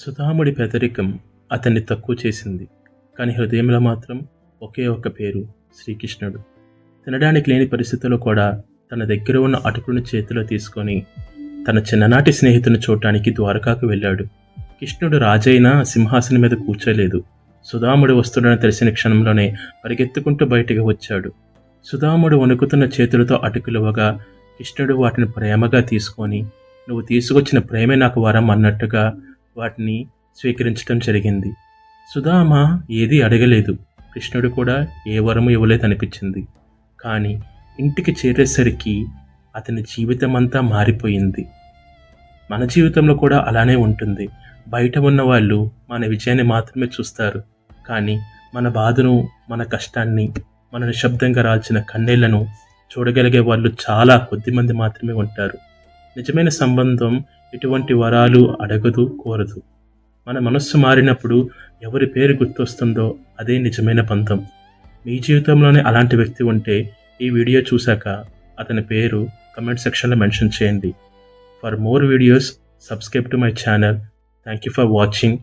సుధాముడి పెదరికం అతన్ని తక్కువ చేసింది. కానీ హృదయంలో మాత్రం ఒకే ఒక పేరు శ్రీకృష్ణుడు. తినడానికి లేని పరిస్థితుల్లో కూడా తన దగ్గర ఉన్న అటుకును చేతిలో తీసుకొని తన చిన్ననాటి స్నేహితుని చూడటానికి ద్వారకాకు వెళ్ళాడు. కృష్ణుడు రాజైన సింహాసనం మీద కూర్చోలేదు. సుధాముడు వస్తుడని తెలిసిన క్షణంలోనే పరిగెత్తుకుంటూ బయటికి వచ్చాడు. సుధాముడు వణుకుతున్న చేతులతో అటుకులవగా కృష్ణుడు వాటిని ప్రేమగా తీసుకొని నువ్వు తీసుకొచ్చిన ప్రేమే నాకు వరం అన్నట్టుగా వాటిని స్వీకరించడం జరిగింది. సుధామ ఏదీ అడగలేదు. కృష్ణుడు కూడా ఏ వరము ఇవ్వలేదు అనిపించింది కానీ ఇంటికి చేరేసరికి అతని జీవితం అంతా మారిపోయింది. మన జీవితంలో కూడా అలానే ఉంటుంది. బయట ఉన్న వాళ్ళు మన విజయాన్ని మాత్రమే చూస్తారు. కానీ మన బాధను మన కష్టాన్ని మన నిశ్శబ్దంగా రాల్చిన కన్నీళ్ళను చూడగలిగే వాళ్ళు చాలా కొద్ది మంది మాత్రమే ఉంటారు. నిజమైన సంబంధం ఎటువంటి వరాలు అడగదు కోరదు. మన మనస్సు మారినప్పుడు ఎవరి పేరు గుర్తొస్తుందో అదే నిజమైన పంతం. మీ జీవితంలోనే అలాంటి వ్యక్తి ఉంటే ఈ వీడియో చూశాక అతని పేరు కమెంట్ సెక్షన్లో మెన్షన్ చేయండి. For more videos subscribe to my channel. Thank you for watching.